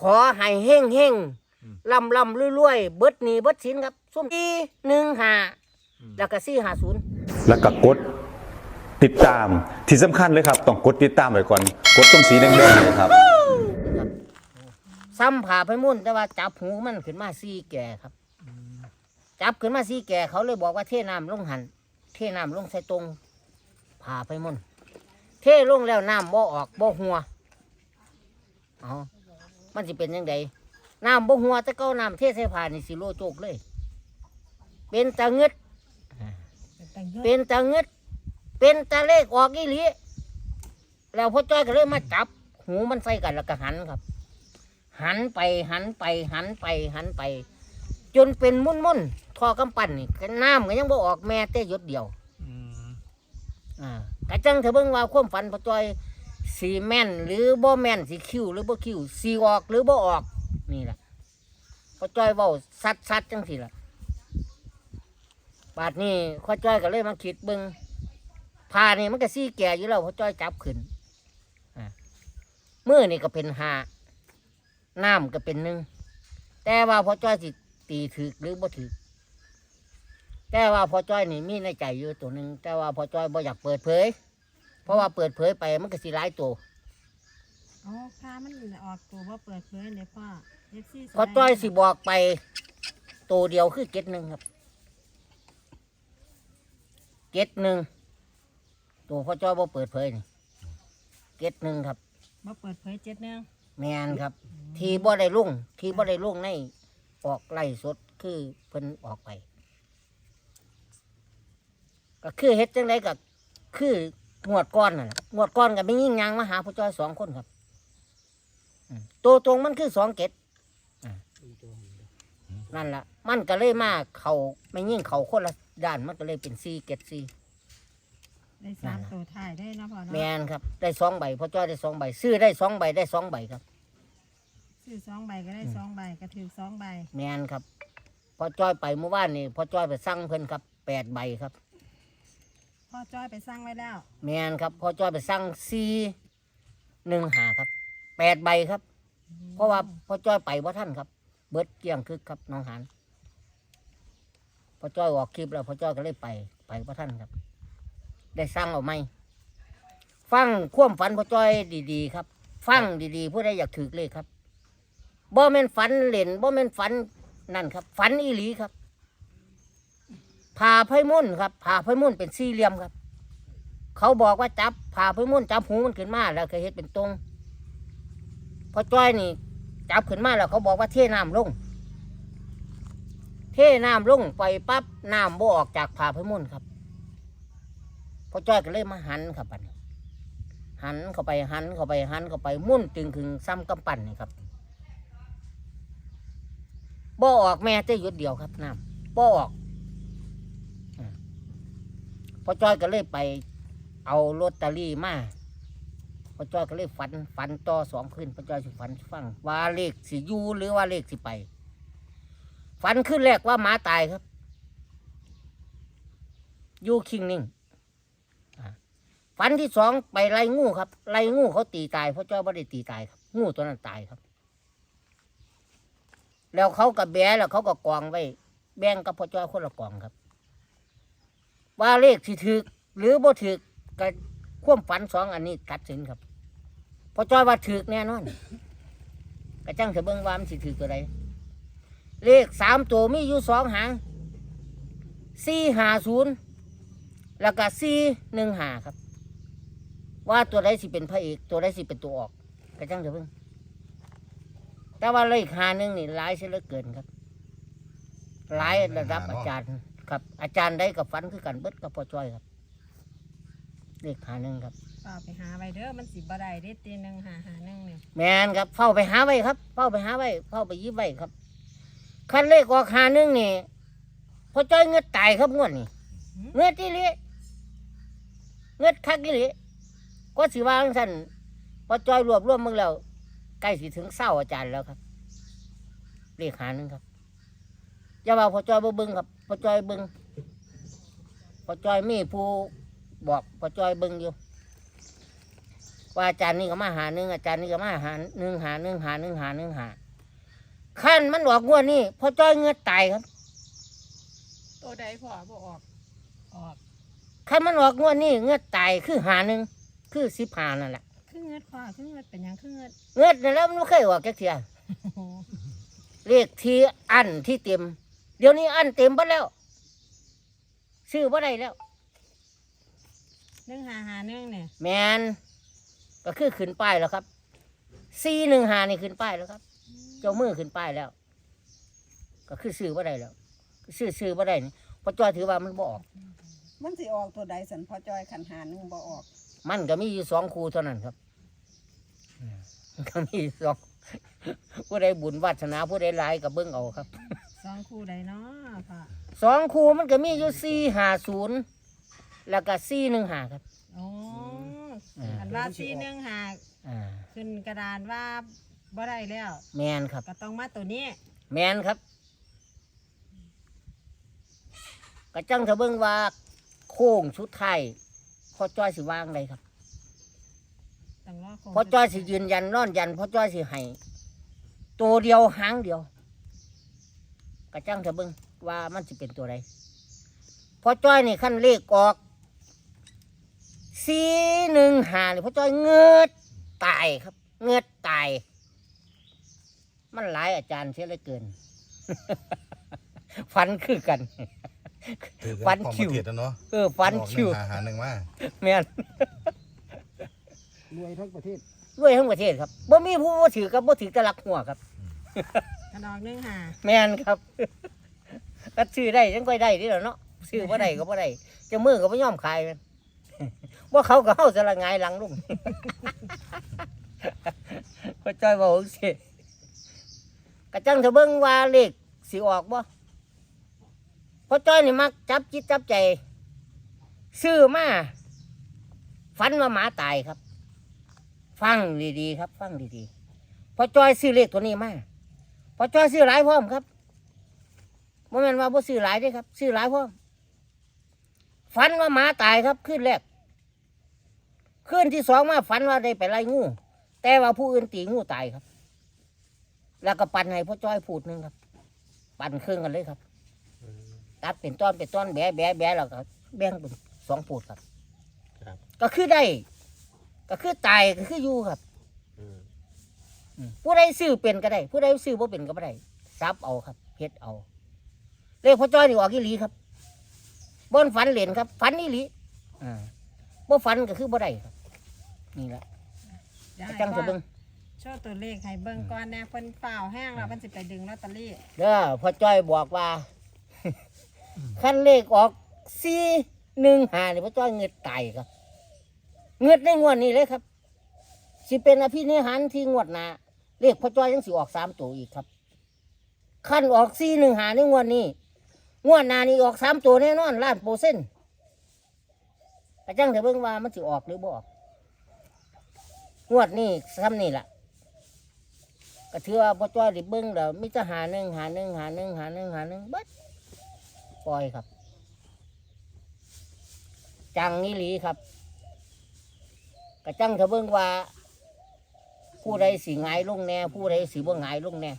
ขอให้เฮงเฮงลำลำรวยๆเบิดหนี้เบิดสินครับส้มทีหนึ่งหาแล้วก็สี่หาศูนย์แล้วก็กดติดตามที่สำคัญเลยครับ ต้องกดติดตามไว้ก่อน กดตรงสีแดงๆเนี่ยครับ ซ้ำผ่าไปมุ่นแต่ว่าจับหูมันขึ้นมาซี่แก่ครับ จับขึ้นมาซี่แก่เขาเลยบอกว่าเทน้ำลงหัน เทน้ำลงใส่ตรงผ่าไปมุ่นเทลงแล้วน้ำบ่ออกบ่หัวเอา มันสิเป็นยังไงน้ำบ่หัวแต่เก้าน้ำเทใส่ผ่านี่สิโลโจกเลย เป็นตะเงึดเป็นตะเงึดเป็นตะเลขออกอีหลีแล้วพ่อจ้อยก็เลยมาจับ หูมันใส่กันแล้วก็หันครับ หันไปหันไป หันไป หันไป จนเป็นมุ่นมุ่นๆทอกำปั้นนี่ก็น้ำก็ยังบ่ออกแม่แต่หยดเดียวอ่ากะจังเถอะเบิ่งว่าความฝันพ่อจ้อย สีแม่นหรือบ่แม่นสีคิวหรือบ่คิวสีออกหรือบ่ออกนี่แหละพอจ้อยเว้าสัดสัดจังสิล่ะบาดนี้พ่อจ้อยก็เลยมาคิดเบิ่งพานี่มันก็ซี่แก่อยู่แล้วพอจ้อยจับขึ้นอ่ามือนี่ก็เป็นหาน้ำก็เป็นหนึ่งแต่ว่าพอจ้อยสิตีถือหรือบ่ถือแต่ว่าพอจ้อยนี่มีในใจอยู่ตัวหนึ่งแต่ว่าพอจ้อยบ่อยากเปิดเผย เพราะว่าเปิดเผยไปมันก็สิร้ายตัวอ๋อค่ามันออกตัวว่าเปิดเผยเลยพ่อ FC พอจ้อยสิบอกไปตัวเดียวคือเก็ดหนึ่งครับเก็ดหนึ่งตัวพอจ้อยบ่เปิดเผยนี่เก็ดหนึ่งครับว่าเปิดเผยเจ็ดเนืองแมนครับ ที่บ่ได้ลุ่งที่บ่ได้ลุ่งในออกไล่สดคือเพิ่นออกไป ก็คือเฮ็ดจังไดก็คือ งวดก้อนน่ะล่ะงวดก้อนก็ไม่ยิ่งยางมาหาพ่อจ้อยสองคนครับอืมตัวตรงมันคือสองเกตอ่านั่นละมันก็เลยมาเขาไม่ยิ่งเขาคนละด้านมันก็เลยเป็นสี่เกตสี่ได้สามตัวถ่ายได้นะพ่อแมเนาะนครับ ได้สองใบพ่อจ้อยได้สองใบ ซื้อได้สองใบได้สองใบครับ ซื้อสองใบก็ได้สองใบก็ถือสองใบ แมนครับพอจ้อยไปเมื่อวานนี่พอจ้อยไปสั่งเพิ่นครับแปดใบครับ พ่อจ้อยไปสร้างไว้แล้วแมนครับพ่อจ้อยไปสั่งสี่หนึ่งหาครับแปดใบครับ เพราะว่าพ่อจ้อยไปว่าท่านครับ เบิร์ดเกลี้ยงคึกครับน้องหานพ่อจ้อยออกคลิปแล้วพ่อจ้อยก็เลยไปไปว่าท่านครับ ได้สั่งเอาไหมฟังความฝันพ่อจ้อยดีๆ ครับ ฟังดีๆผู้ใดอยากถือเลขครับบ่แม่นฝันเล่นบ่แม่นฝันนั่นครับ ฝันอีหลีครับ ผ่าไพ่มุ่นครับผ่าไพ่มุ่นเป็นสี่เหลี่ยมครับ เขาบอกว่าจับผ่าไพ่มุ่นจับหูมันขึ้นมาแล้วเคยเห็นเป็นตรงพอจ้อยนี่ จับขึ้นมาแล้วเขาบอกว่าเทน้ำลง เทน้ำลงไปปั๊บน้ำบ่ออกจากผ่าไพ่มุ่นครับพอจ้อยก็เลยมาหันครับอันนี้หันเข้าไปหันเข้าไปหันเข้าไปมุ่นตึงขึงซ้ำกำปั้นนี่ครับบ่ออกแม่จะหยุดเดียวครับน้ำบ่ออก พอจ้อยก็เลยไป เอาลอตเตอรี่มาพอจ้อยก็เลยฝันฝันต่อสองคืนพอจ้อยสิฝันฟังว่าเลขสิอยูหรือว่าเลขสิไป ฝันขึ้นแรกว่าหมาตายครับอยูคิงนิ่งฝันที่สองไปไล่งูครับไล่งูเขาตีตายพอจ้อยไม่ได้ตีตายครับงูตัวนั้นตายครับแล้วเขากับแบะแล้วเขาก็กองไว้ แบ่งกับพ่อจ้อยคนละกองครับ ว่าเลขสิถึก หรือบ่ถึกก็ความฝันสองอันนี้ตัดสินครับพอจอยว่าถึกแน่นอนก็จังจะเบิ่งว่ามันสิถึกตัวใดเลขสามตัวมีอยู่สองหางสี่หาศูนย์แล้วก็สี่หนึ่งหาครับ ว่าตัวใดสิเป็นพระเอกตัวใดสิเป็นตัวออกก็จังจะเบิ่งแต่ว่าเลขหาหนึ่งนี่หลายเสียเหลือเกินครับหลายระดับอาจารย์ ครับ อาจารย์ได้กับฟันคือกันเบิดกับพ่อจ้อยครับเลขหาหนึ่งครับป่าไปหาไว้เด้อมันสิบ่ได้เด้ตีหนึ่งหาหาหนึ่งเนี่ยแมนครับเฝ้าไปหาไว้ครับเฝ้าไปหาไว้เฝ้าไปยิบไว้ครับคันเลขออกหาหนึ่งนี่พ่อจ้อยเงือดตายครับงวดนี่เงือดที่ลิเงือดคักที่ลิก็สิว่าจั่งสันพ่อจ้อยรวบรวมมึงแล้วใกล้สิถึงเศร้าอาจารย์แล้วครับเลขหาหนึ่งครับอย่าว่าพ่อจ้อยบ่เบิ่งครับ พ่อจ้อยเบิ่งพ่อจ้อยมีผู้บอกพ่อจ้อยเบิ่งอยู่พ่อว่าอาจารย์นี่ก็มาหาหนึ่งอาจารย์นี่ก็มาหาหนึ่งหาหนึ่งหาหนึ่งหาหนึ่งหาขั้นมันออกงวดนี่พอจ้อยเงือตายครับ ตัวใดพ่อบ่ออกออกขั้นมันออกงวดนี่เงือตายคือหาหนึ่งคือสิบหานั่นแหละครึ่งเงิดพ่อครึ่งเงิดเป็นหยังครึ่งเงิดเงือนั่นแล้วมันไม่เคยออกแค่เทียโอ้โหเลขที่อันที่เต็ม เดี๋ยวนี้อันเต็มหมดแล้ว ซื้อบ่ได้แล้วหนึ่งหาหาหนึ่งเนี่ยแมนก็คือขึ้นป้ายแล้วครับซีหนึ่งหานี่ขึ้นป้ายแล้วครับ เจ้ามือขึ้นป้ายแล้ว ก็คือซื้อบ่ได้แล้วซื้อซื้อบ่ได้นี่เพราะจอยถือว่ามันบ่ออก มันสิออกตัวใดสันพ่อจอยขันหาหนึงบ่ออก มันก็มีอยู่สองคู่เท่านั้นครับอืมมันก็มีอยู่สองผู้ใดบุญวาสนาผู้ใดหลายกับเบิ้งเอาครับส องคู่ใดเนาะพ่อสองคู่มันก็มีอยู่สี่ห้าศูนย์แล้วก็สี่หนึ่งห้าครับ โอ้อ่า อันว่าสี่หนึ่งหาอ่าขึ้นกระดานว่าบ่ได้แล้ว แมนครับ ก็ต้องมาตัวนี้แมนครับกระจังเถอะเบิ้งว่า โค้งชุดไทายพอจ้อยสิวางเลยครับต้องรอโค้งพอจ้อยสิยืนยันนอนยันพอจ้อยสิให้ตัวเดียวหางเดียว กระจังเถอะเบิ้งว่ามันสิเป็นตัวใดพอจ้อยนี่ขั้นเลขออกสี่หนึ่งหานี่พอจ้อยเงือดตายครับ เงือดตาย มันหลายอาจารย์เสียเหลือเกิน ฟันคือกันถือฟักันนของคิปวระเทศนะเนาะเออฟันออกหคินึ่วงหาหาหนึ่งมาแม่นรวยทั้งประเทศด้วยทั้งประเทศครับบ่มีผู้บ่ถือกับบ่ถือแตะลักหัวครับ กระดอกหนึ่งหาแม่นครับ ก็ซื้อได้จังค่อยได้นี่แหละเนาะซื้อบ่ได้ก็บ่ได้เจะมือก็บ่ยอมขายแม่น ว่าเขาก็เฮาสละหงายหลังลุงพ่อจ้อยบอกจังซี่กระจังเถอะเบิ่งว่าเลขสิออกบ่พ่อจ้อยนี่มักจับจิตจับใจ ซื้อมาฝันว่าหมาตายครับ ฟังดีๆครับ ฟังดีๆพ่อจ้อยซื้อเลขตัวนี้มา พ่อจ้อยซื้อหลายพร้อมครับบ่แม่นว่าบ่ซื้อหลายเด้ครับ ซื้อหลายพร้อมฝันว่าหมาตายครับขึ้นแรกขึ้นที่สองมาฝันว่าได้ไปไล่งูแต่ว่าผู้อื่นตีงูตายครับ แล้วก็ปั่นให้พ่อจ้อยพูดหนึงครับ ปั่นเครื่องกันเลยครับตัดเป็นต้อนเป็นต้อนแบะแบะแบะแล้วก็แบ่งเป็นสองพูดครับครับก็คือได้ ก็คือตายก็คืออยู่ครับอืม ผู้ใดซื้อเป็นก็ได้ ผู้ใดซื้อบ่เป็นก็บ่ได้ซับเอาครับเฮ็ดเอา เลขพ่อจ้อยนี่ออกอีหลีครับบนฝันเหรียญครับฝันอีหลีอ่าบ่ฝันก็คือบ่ได้ครับ นี่แหละเดี๋ยวให้จังพ่จะอเบิ่งโชว์ตัวเลขให้เบิ่งก่อนแน่เพิ่นเปล่าแห้งแล้วมันสิไปดึงลอตเตอรี่เด้อพ่อจ้อยบอกว่า ขั้นเลขออกสี่หนึ่งหานี่พ่อจ้อยเงือดตายครับ เงือดในงวดนี้เลยครับสิเป็นอภินิหารที่งวดหน้า เลขพ่อจ้อยยังสิออกสามตัวอีกครับขั้นออกสี่หนึ่งหาในงวดนี้งวดหนานี่ออกสามตัวแน่นอนล้านโปรเซ็นต์กระจังเถอะเบิ่งว่ามันสิออกหรือบ่ออกงวดนี้ซ้ำนี่แหละก็ถือว่าพ่อจ้อยด้เบิ้งแล้วมิจะหาหนึ่งหาหนึ่งหาหนึ่งหาหนึ่งหาหนึ่งเบัดปล่อยครับ จังนี่หลีครับกระจังเถอะเบิ้งว่า ผู้ใดสิหงายลงแน่ผู้ใดสิบ่หงายลงแน่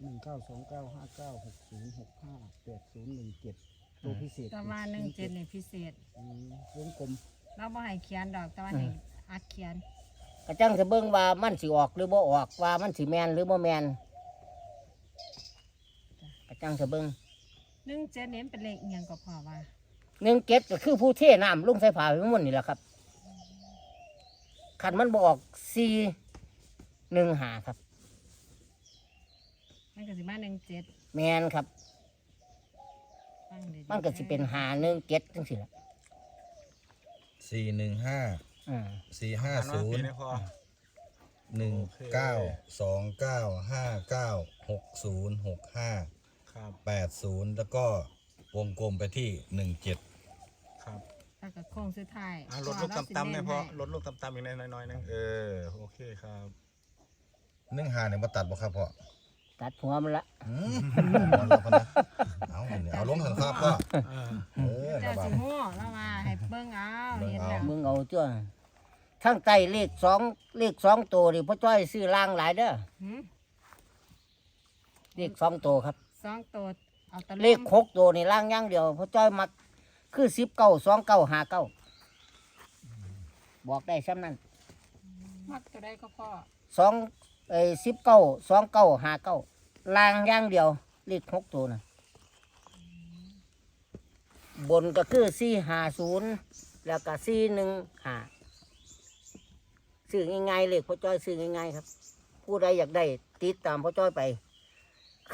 หนึ่งเก้าสองเก้าห้าเก้าหกศูนย์หกห้าแปดศูนย์หนึ่งเจ็ดตัวพิเศษแต่ว่าหนึ่งเจ็ดนี่พิเศษอืมวงกลมเราบ่ให้เขียนดอกแต่ว่าให้อัดเขียนกระจังเถอะเบิ้งว่ามันสิออกหรือบ่ออกว่ามันสิแมนหรือบ่แมนกระจังเถอะเบิ้งหนึ่งเจ็ดนี่มันเป็นเลขเอียงก็พอว่าหนึ่งเก็ดก็คือผู้เทน้ำลงใส่ผ้าไปมุ่นนี่แหละครับ ขันมันบออกสี่หนึ่งหาครับ มันก็สิมาหนึ่งเจ็ดแมนครับ ฟังดีๆมันก็สิเป็นหาหนึ่งเก็ดจังสิละสี่หนึ่งห้าอ่าสี่ห้าศูนย์หนึ่งเก้าสองเก้าห้าเก้าหกศูนย์หกห้าครับแปดศูนย์แล้วก็วงกลมไปที่หนึ่งเจ็ดครับ แล้วก็โค้งสุดท้ายอะลดลูกเราสิต่ำๆหน่อยเน้นพอให้ลดลูกต่ำๆอีกหน้อยๆนึงเออโอเคครับหนึ่งหาเนี่ยมาตัดบ่ครับพ่อตัดหัวมันละอืมเอาลงก่อนนะเอาเนี่ยเอาลงเถอะครับพ่อเออเจ้าระวัสิงโม่แล้วมาให้เบิ่งเอาเห็นแล้วมึงเอาจ้วทั้งใต้เลขสองเลขสองตัวนี่พ่อจ้อยซื้อล่างหลายเด้อหืมเลขสองตัวครับ สองตัวเอาตะเลขหกตัวนี่ล่างอย่างเดียวพ่อจ้อยมัก คือสิบเก้าสองเก้าหาเก้าบอกได้ซ้ำนั้นมักตัวใดก็พ่อสองเอ้สิบเก้าสองเก้าหาเก้าล่างอย่างเดียวเลขหกตัวนะบนก็คือสี่หาศูนย์แล้วก็สี่หนึ่งหาซื้อง่ายๆเลขพ่อจ้อยซื้อง่ายๆครับ ผู้ใดอยากได้ติดตามพ่อจ้อยไป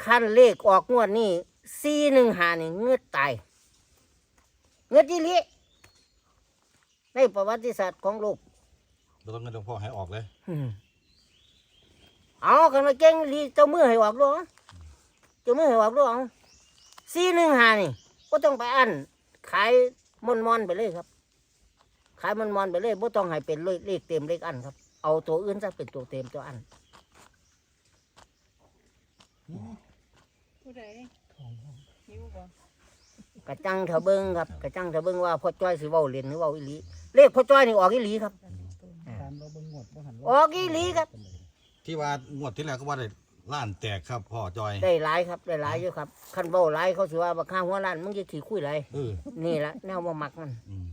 ขั้นเลขออกงวดนี่สี่หนึ่งหานี่เงือดตาย เงือดที่ลิในประวัติศาสตร์ของโลกเราต้องเงินหลวงพ่อให้ออกเลยอืมเอากันมาเก่งลีเจ้ามือให้ออกด้วยเจ้ามือให้ออกด้วยเอาสี่หนึ่งหานี่ก็ต้องไปอันขายมอนมอนๆไปเลยครับ ขายมอนมอนๆไปเลยบ่ต้องให้เป็นเลขเลขเต็มเลขอันครับ เอาตัวอื่นซะเป็นตัวเต็มตัวอันผู้ใดหิวบ่ กระจังเถาเบิงครับกระจังเถาเบิงว่าพ่อจ้อยสิเว้าเล่นหรือเว้าอีหลีเลขพ่อจ้อยนี่ออกอีหลีครับ ตามเราเบิ่งงวดบ่หันออกอีหลีครับ ที่ว่างวดที่แล้วก็ว่าได้ล้านแตกครับพ่อจอยได้หลายครับได้หลายอยู่ครับคันเว้าหลายเขาสิว่าบักข้างหัวล้านมึงจะถือคุยไรเออนี่ละแนวบ่มักมันอืม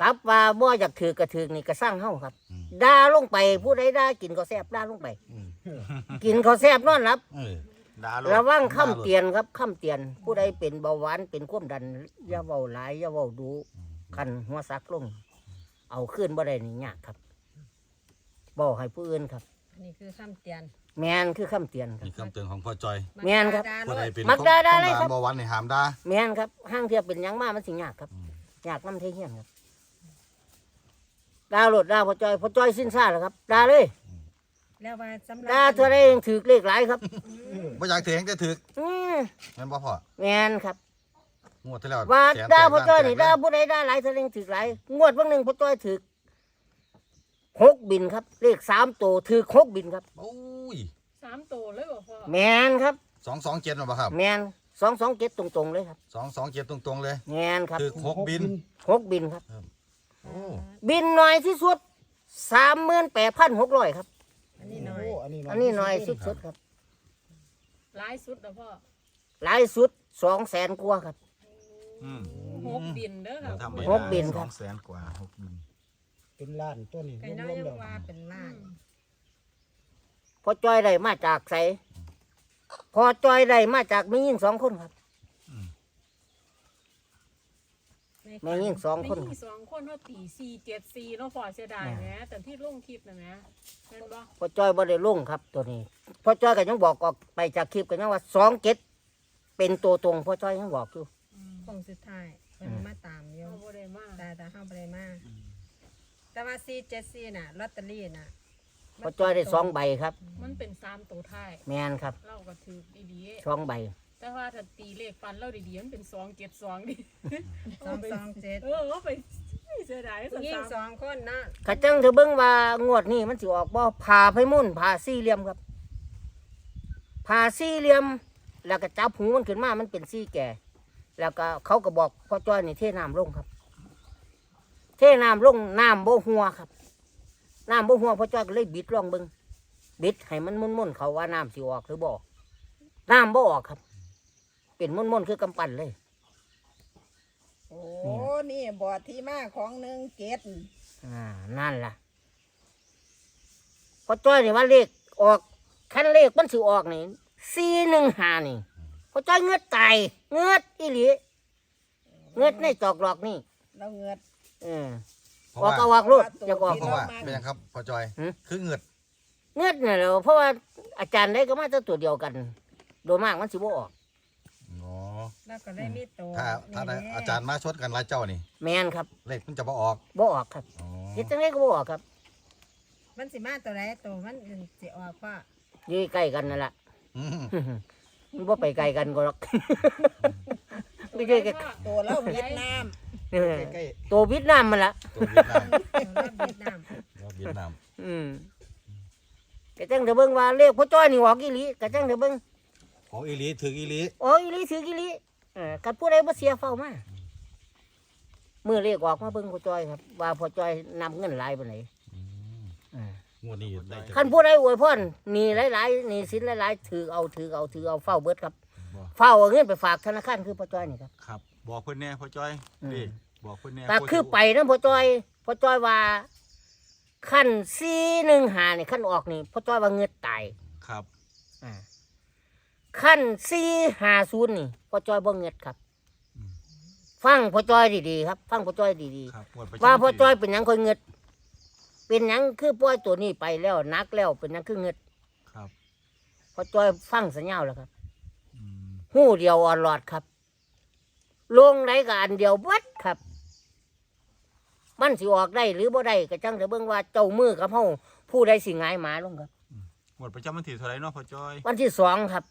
กลับว่าบ่อยากถือกระถือนี่ก็สร้างเฮาครับอืม ด่าลงไปผู้ใดด่ากินก็แซ่บด่าลงไป อืมกินก็แซ่บนอนหลับ เออ ดาโลระวังคำเตือนครับคำเตือนผู้ใดเป็นเบาหวานเป็นความดันอย่าเว้าหลายอย่าเว้าดูคันหัวซักลง เอาขึ้นบ่ได้นี่ยากครับบอกให้ผู้อื่นครับ อันนี้คือคำเตือนแมนคือคำเตือนครับ นี่คำเตือนของพ่อจอยแม่นครับดาผู้โลใดดเป็นมักด่าได้เลยครับเบาหวานในหามด่าแมนครับห้างเทียบเป็นหยังมามันสิยากครับอืมยากน้ำเทเฮียนครับดาวโหลดดาวพอจอยพอจอยสิ้นซาแล้วครับดาเลย แล้วว่าสำหรับดาเท่าไรยังถือเลขหลายครับ บ่อยากเถียงจะถึกอืมแม่นบ่พ่อแมนครับ งวดที่แล้วว่าแสนดาแตกพอจอยล้นี่แตดากผู้ใดดาหลายเท่าไรยังถือหลายงวดวันหนึ่งพอจอยถือหกบินครับ เลขสามตัวถือหกบินครับ โอ้ยสามตัวเลยบ่พ่อแมนครับ สองสองเจ็ดหรอเปล่าครับแมนสองสองเจ็ดตรงๆเลยครับสองสองเจ็ดตรงๆเลย แมนครับคือหกบิน หกบินครับ โอ้บินน้อยที่สุดสามหมื่นแปดพันหกร้อยครับ อันนี้น้อยโอ้อันนี้อันนี้น้อยสุดๆครับหลายสุดนะพ่อหลายสุดสองแสนกว่าครับ อืมหกบินเด้อเราค่ะทำไปหกบินครับสองแสนกว่าหกบินเป็นล้านตัวนี้ไก่รน้อยวมยังๆแล้วว่าเป็นล้านพอจอยได้มาจากไสพอจอยได้มาจากไม่ยิ่งสองคนครับ แม่ยิ่งสองคนแม่ยิ่งสองคนเขาตีสี่เจ็ดสี่เนาะพอเสียดายแหมแต่ที่ลงคลิปนะแหมเห็นบ่พอจอยบ่ได้ลงครับตัวนี้พอจอยก็ยังบอกออกไปจากคลิปก็ยังว่าสองเจ็ดเป็นตัวตรงพอจอยยังบอกอยู่คงสุดท้ายเพิ่นมาตามอยู่เอาบ่ได้มาแต่แต่ห้าบ่ไปมาแต่ว่า474น่ะลอตเตอรี่น่ะพอจอยได้สองใบครับ มันเป็นสามตัวท้ายแมนครับเราก็ถือดีสองใบๆ แต่ว่าถ้าตีเลขฟันเราดีๆมันเป็นสองเจ็ดสองดิ227เออเอาไปเสียดายสัยิงสามสองคนเนาะกระจังเธอเบิ่งว่างวดนี้มันสิออกบ่ผ่าไพมุ่นผ่าสี่เหลี่ยมครับผ่าสี่เหลี่ยม แล้วก็จับหูมันขึ้นมามันเป็นสี่แก่ แล้วก็เขาก็บอกพ่อจ้อยนี่เทน้ำลงครับ เทน้ำลงน้ำโบหัวครับน้ำโบหัวพ่อจ้อยก็เลยบิดลองเบิ่งบิดให้มันมุ่นๆเขาว่าน้ำสิออกหรือบ่ออกน้ำบ่ออกครับ เป็นมุ่นๆคือกำปั้นเลย โอ้นี่บอดที่มาของหนึ่งเกตอ่า นั่นล่ะพอจ้อยนี่ว่าเลขออกคันเลขมันสิออกนี่สี่หนึ่งหานี่พอจ้อยเงือดตายเงือดอีหลีเงือดในจอกหลอกนี่เราเงือดเออเพอราะอกว่าก็ออกรูดอยากออก เพราะว่าเป็นยังครับพ่อจอย หืม คือเงือดเงือดนี่นแหละเพราะว่าอาจารย์ได้ก็มาจะตัวเดียวกัน โดยมากมันสิบ่ออกอ๋อ แล้วก็ได้มีตัวถ้าถ้าได้อาจารย์มาชดกันหลายเจ้านี่แมนครับเลขมันจะบ่ออกบ่ออกครับอ๋อเฮ็ดจังไดก็บ่ออกครับมันสิมาตัวไหนตัวมันสิออกพ่ออยู่ใกล้กันนั่นแหละอืมมันบ่ไปไกลกันก็หรอกไม่ใช่แค่ตัวเราเวียดนามเออใกล้ตัวเวียดนามมันละตัวเวียดนามตัวรอบเวียดนามตัวเวียดนามอืมกะจังเถอะเบิ่งว่าเลขพ่อจ้อยนี่ออกอีหลีกะจังเถอะเบิ่ง ของอีหลีถึงอีหลีออกอีหลีถืออีหลีเออกัดผู้ใดบ่เสียเฝ้ามามือเลขออกมาเบิ่งพ่อจ้อยครับ ว่าพ่อจ้อยนำเงินหลายไปไหนใดงวดนี้ได้จากคันผู้ใดอวยพรหนี่หลายๆหนี่สินหลายๆถือเอาถือเอาถือเอาเฝ้าเบิดครับ บ่เฝ้าเอาเงินไปฝากธนาคารคือพ่อจ้อยนี่ครับ ครับ บอกเพื่อนแน่พ่อจ้อยอืมดิบอกเพื่อนแน่แต่คือไปนะพ่อจ้อยพ่อจ้อยว่าขั้นซีหนึ่งหานี่ขั้นออกนี่พ่อจ้อยว่าเงือตายครับ อ่า ขั้นซีหาศูนย์นี่พ่อจ้อยบ่เงือดครับ ฟังพ่อจ้อยดีๆครับ ฟังพ่อจ้อยดีครับงวดประๆจำว่าพ่อปีจ้อยเป็นหยังค่อยเงือดเป็นหยังคือปล่อยตัวนี้ไปแล้วนักแล้วเป็นหยังคือเงือดครับพ่อจ้อยฟังสัญญาแล้วครับ อืมหู้เดียวออนหลอดครับ ลงไหนกับอันเดียวเบัดครับ มันสิออกได้หรือบ่ได้ก็จังแต่เบิ่งว่าเจ้ามือกับเฮาผู้ใดสิหงายหมาลงครับ งวดประจำวันที่เท่าไหรเนาะพ่อจ้อยวันที่สองครับ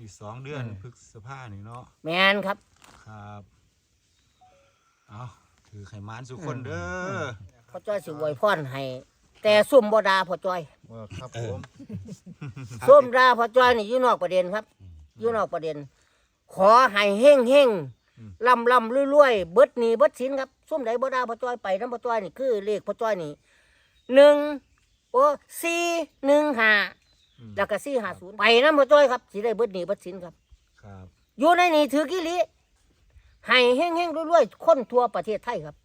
ที่สองเดือนพฤษภานี่เนาะแมนครับ ครับเอาถือไขมานสุคนเด้อพ่อจ้อยสิอวยพรให้แต่ซุ่มบ่ดาพ่อจ้อยครับผมซุ่มดาพ่อจ้อยนี่อยู่นอกประเด็นครับอยู่นอกประเด็น ขอให้เฮงเฮงลำลำรวยๆเบิดหนี้เบิดสินครับซุ่มใดบ่ดาพ่อจ้อยไปน้ำพ่อจ้อยนี่คือเลขพ่อจ้อยนี่หนึ่งโอ้สี่หนึ่งห้าอืม แล้วก็สี่ห้าศูนย์ไปน้ำพ่อจ้อยครับสิได้เบิดหนี้เบิดสินครับ ครับอยู่ในนี่ถือกี่ลิให้เฮงเฮงรวยๆคนทั่วประเทศไทยครับ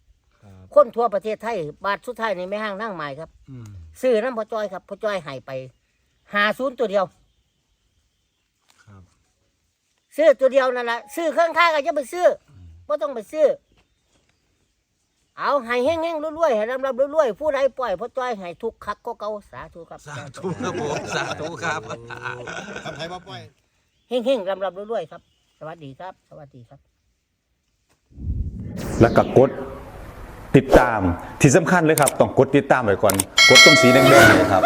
ครับคนทั่วประเทศไทย บาทสุดท้ายนี่ไม่ห้างนั่งหมายครับ อืมซื้อน้ำพ่อจ้อยครับพ่อจ้อยให้ไปหาศูนย์ตัวเดียว ครับ ซื้อตัวเดียวนั่นแหละซื้อข้างๆก็จะไปซื้อไ่ต้องไปซื้อ เอาให้เฮงเฮงๆรวยๆให้รำรำรวยๆผู้ใดปล่อยพ่อจ้อยให้ทุกคักก็เก่าสาธุครับสาธุครับผมสาธุครับทำไทยป้าป้อยเฮงเฮงๆรำรำรวยๆครับ สวัสดีครับ สวัสดีครับ แล้วก็กดติดตามที่สำคัญเลยครับ ต้องกดติดตามไว้ก่อน กดตรงสีแดงๆเนี่ยครับ